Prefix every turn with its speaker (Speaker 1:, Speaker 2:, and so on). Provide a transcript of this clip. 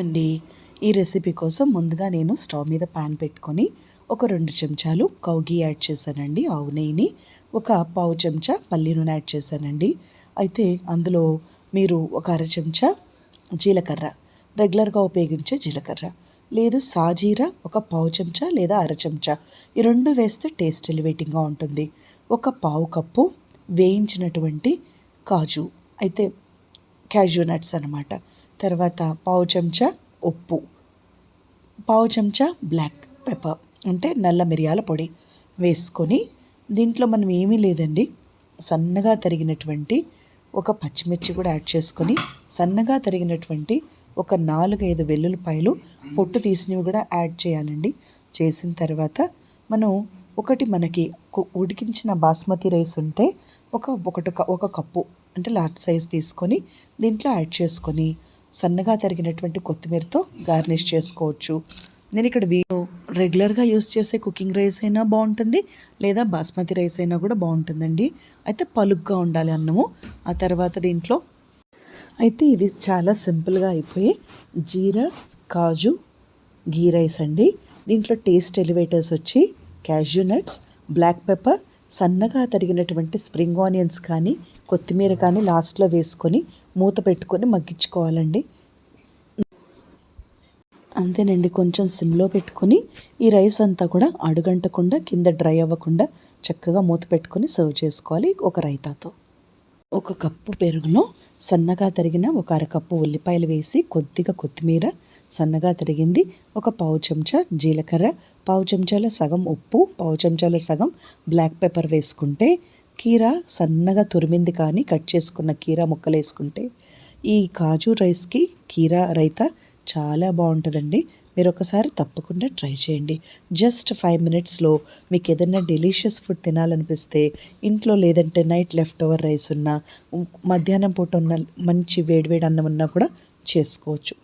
Speaker 1: అండి ఈ రెసిపీ కోసం ముందుగా నేను స్టవ్ మీద పాన్ పెట్టుకొని ఒక రెండు చెంచాలు కౌగి యాడ్ చేశానండి ఆవు నెయ్యిని. ఒక పావు చెంచా పల్లి నూనె యాడ్ చేశానండి. అయితే అందులో మీరు ఒక అర చెంచా జీలకర్ర రెగ్యులర్గా ఉపయోగించే జీలకర్ర లేదు సాజీరా ఒక పావు చెంచా లేదా అర చెంచా ఈ రెండు వేస్తే టేస్ట్ ఎలివేటింగ్గా ఉంటుంది. ఒక పావు కప్పు వేయించినటువంటి కాజు అయితే క్యాజూ నట్స్ అనమాట తర్వాత పావు చెంచా ఉప్పు పావు చెంచా బ్లాక్ పెప్పర్ అంటే నల్ల మిరియాల పొడి వేసుకొని దీంట్లో మనం ఏమీ లేదండి. సన్నగా తరిగినటువంటి ఒక పచ్చిమిర్చి కూడా యాడ్ చేసుకొని సన్నగా తరిగినటువంటి ఒక నాలుగైదు వెల్లుల్లిపాయలు పొట్టు తీసినవి కూడా యాడ్ చేయాలండి. చేసిన తర్వాత మనం ఒకటి మనకి ఉడికించిన బాస్మతి రైస్ ఉంటే ఒక ఒకటి ఒక కప్పు అంటే లార్జ్ సైజ్ తీసుకొని దీంట్లో యాడ్ చేసుకొని సన్నగా తరిగినటువంటి కొత్తిమీరతో గార్నిష్ చేసుకోవచ్చు. నేను ఇక్కడ వీడియో రెగ్యులర్గా యూస్ చేసే కుకింగ్ రైస్ అయినా బాగుంటుంది లేదా బాస్మతి రైస్ అయినా కూడా బాగుంటుందండి. అయితే పలుగ్గా ఉండాలి అన్నము. ఆ తర్వాత దీంట్లో అయితే ఇది చాలా సింపుల్గా అయిపోయి జీరా కాజు గీ రైస్ అండి. దీంట్లో టేస్ట్ ఎలివేటర్స్ వచ్చి క్యాష్యూ నట్స్ బ్లాక్ పెప్పర్ సన్నగా తరిగినటువంటి స్ప్రింగ్ ఆనియన్స్ కానీ కొత్తిమీర కానీ లాస్ట్లో వేసుకొని మూత పెట్టుకొని మగ్గించుకోవాలండి. అంతేనండి కొంచెం సిమ్లో పెట్టుకొని ఈ రైస్ అంతా కూడా అడుగంటకుండా కింద డ్రై అవ్వకుండా చక్కగా మూత పెట్టుకొని సర్వ్ చేసుకోవాలి ఒక రైతాతో. ఒక కప్పు పెరుగులో సన్నగా తరిగిన ఒక అరకప్పు ఉల్లిపాయలు వేసి కొద్దిగా కొత్తిమీర సన్నగా తరిగింది ఒక పావు చెంచా జీలకర్ర పావు చెంచాల సగం ఉప్పు పావు చెంచాల సగం బ్లాక్ పెప్పర్ వేసుకుంటే కీర సన్నగా తురిమింది కానీ కట్ చేసుకున్న కీర ముక్కలు వేసుకుంటే ఈ కాజు రైస్కి కీర రైతా చాలా బాగుంటుందండి. మీరు ఒకసారి తప్పకుండా ట్రై చేయండి. జస్ట్ ఫైవ్ మినిట్స్లో మీకు ఏదైనా డెలిషియస్ ఫుడ్ తినాలనిపిస్తే ఇంట్లో లేదంటే నైట్ లెఫ్ట్ ఓవర్ రైస్ ఉన్నా మధ్యాహ్నం పూట ఉన్న మంచి వేడివేడి అన్నం ఉన్నా కూడా చేసుకోవచ్చు.